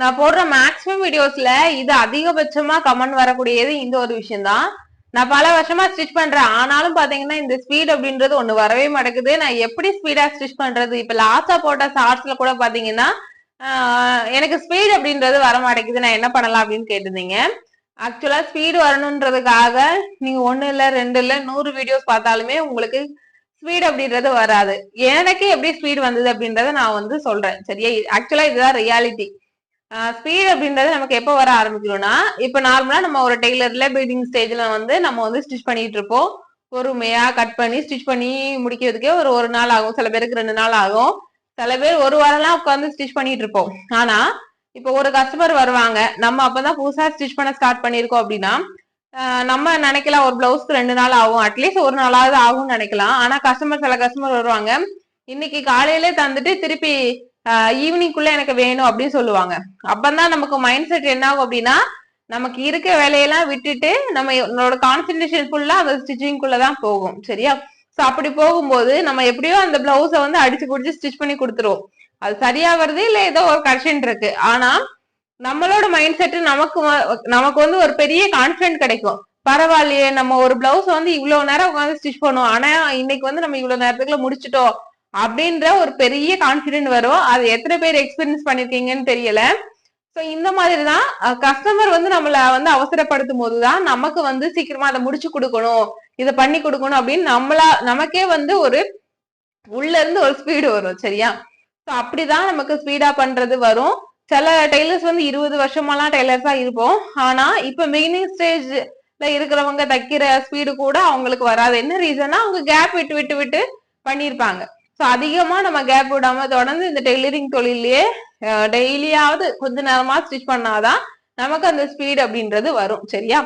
நான் போடுற மேக்ஸிமம் வீடியோஸ்ல இது அதிகபட்சமா கமெண்ட் வரக்கூடியது இந்த ஒரு விஷயம் தான் நான் பல வருஷமா ஸ்டிச் பண்றேன். ஆனாலும் பாத்தீங்கன்னா இந்த ஸ்பீட் அப்படின்றது ஒண்ணு வரவே மாட்டேங்குது. நான் எப்படி ஸ்பீடா ஸ்டிச் பண்றது? இப்ப லாஸ்டா போட்ட ஷார்ட்ஸ்ல கூட பாத்தீங்கன்னா எனக்கு ஸ்பீட் அப்படின்றது வர மாட்டேங்குது. நான் என்ன பண்ணலாம் அப்படின்னு கேட்டிருந்தீங்க. ஆக்சுவலா ஸ்பீடு வரணுன்றதுக்காக நீங்க ஒண்ணு இல்ல ரெண்டு இல்ல நூறு வீடியோஸ் பார்த்தாலுமே உங்களுக்கு ஸ்பீட் அப்படின்றது வராது. எனக்கு எப்படி ஸ்பீடு வந்தது அப்படின்றத நான் வந்து சொல்றேன். சரியா? ஆக்சுவலா இதுதான் ரியாலிட்டி ஸ்பீட் அப்படின்றது நமக்கு எப்போ வர ஆரம்பிக்கணும்னா இப்போ நார்மலா நம்ம ஒரு டெய்லர்ல பீடிங் ஸ்டேஜ்ல வந்து நம்ம வந்து ஸ்டிச் பண்ணிட்டு இருப்போம். பொறுமையா கட் பண்ணி ஸ்டிச் பண்ணி முடிக்கிறதுக்கே ஒரு ஒரு நாள் ஆகும். சில பேருக்கு ரெண்டு நாள் ஆகும். சில பேர் ஒரு வாரம்லாம் உட்காந்து ஸ்டிச் பண்ணிட்டு இருப்போம். ஆனா இப்போ ஒரு கஸ்டமர் வருவாங்க. நம்ம அப்பதான் புதுசா ஸ்டிச் பண்ண ஸ்டார்ட் பண்ணிருக்கோம் அப்படின்னா நம்ம நினைக்கலாம் ஒரு பிளவுஸ்க்கு ரெண்டு நாள் ஆகும். அட்லீஸ்ட் ஒரு நாளாவது ஆகும்னு நினைக்கலாம். ஆனா கஸ்டமர் சில கஸ்டமர் வருவாங்க. இன்னைக்கு காலையிலே தந்துட்டு திருப்பி ஈவினிங்குள்ள எனக்கு வேணும் அப்படின்னு சொல்லுவாங்க. அப்பந்தான் நமக்கு மைண்ட் செட் என்ன ஆகும் அப்படின்னா நமக்கு இருக்க வேலையெல்லாம் விட்டுட்டு நம்ம என்னோட கான்சென்ட்ரேஷன் ஃபுல்லா அந்த ஸ்டிச்சிங்குள்ள தான் போகும். சரியா? சோ அப்படி போகும்போது நம்ம எப்படியோ அந்த பிளவுஸ வந்து அடிச்சு குடிச்சு ஸ்டிச் பண்ணி கொடுத்துருவோம். அது சரியா வருது இல்ல ஏதோ ஒரு கரெக்ஷன் இருக்கு. ஆனா நம்மளோட மைண்ட் செட் நமக்கு நமக்கு வந்து ஒரு பெரிய கான்ஃபிடென்ட் கிடைக்கும். பரவாயில்லையே நம்ம ஒரு பிளவுஸ் வந்து இவ்வளவு நேரம் உட்காந்து ஸ்டிச் பண்ணுவோம் ஆனா இன்னைக்கு வந்து நம்ம இவ்வளவு நேரத்துக்குள்ள முடிச்சிட்டோம். அப்படின்ற ஒரு பெரிய கான்பிடென்ட் வரும் அது எத்தனை பேர் எக்ஸ்பீரியன்ஸ் பண்ணிருக்கீங்கன்னு தெரியல. ஸோ இந்த மாதிரி தான் கஸ்டமர் வந்து நம்மள வந்து அவசரப்படுத்தும் போது தான் நமக்கு வந்து சீக்கிரமா அதை முடிச்சு கொடுக்கணும். இதை பண்ணி கொடுக்கணும் அப்படின்னு நம்மளா நமக்கே வந்து ஒரு உள்ள இருந்து ஒரு ஸ்பீடு வரும் சரியா? ஸோ அப்படிதான் நமக்கு ஸ்பீடா பண்றது வரும். சில டெய்லர்ஸ் வந்து இருபது வருஷமாலாம் டெய்லர்ஸா இருப்போம். ஆனா இப்ப பிகினிங் ஸ்டேஜ்ல இருக்கிறவங்க தைக்கிற ஸ்பீடு கூட அவங்களுக்கு வராது. என்ன ரீசன்னா அவங்க கேப் விட்டு விட்டு விட்டு பண்ணியிருப்பாங்க ஸோ அதிகமா நம்ம கேப் விடாம தொடர்ந்து இந்த டெய்லரிங் தொழிலையே டெய்லியாவது கொஞ்ச நேரமா ஸ்டிச் பண்ணாதான் நமக்கு அந்த ஸ்பீட் அப்படின்றது வரும் சரியா?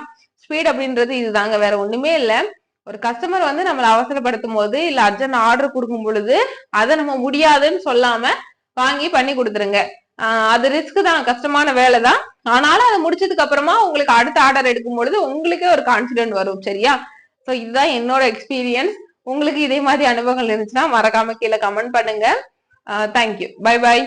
ஸ்பீட் அப்படின்றது இதுதாங்க வேற ஒண்ணுமே இல்லை. ஒரு கஸ்டமர் வந்து நம்மளை அவசரப்படுத்தும் போது இல்ல அர்ஜென்ட் ஆர்டர் கொடுக்கும் பொழுது அதை நம்ம முடியாதுன்னு சொல்லாம வாங்கி பண்ணி கொடுத்துருங்க. அது ரிஸ்க் தான் கஷ்டமான வேலை தான். ஆனாலும் அதை முடிச்சதுக்கு அப்புறமா உங்களுக்கு அடுத்த ஆர்டர் எடுக்கும் பொழுது உங்களுக்கே ஒரு கான்பிடென்ட் வரும் சரியா? சோ இதுதான் என்னோட எக்ஸ்பீரியன்ஸ் உங்களுக்கு இதே மாதிரி அனுபவங்கள் இருந்துச்சுன்னா மறக்காம கீழே கமெண்ட் பண்ணுங்க. Thank you bye by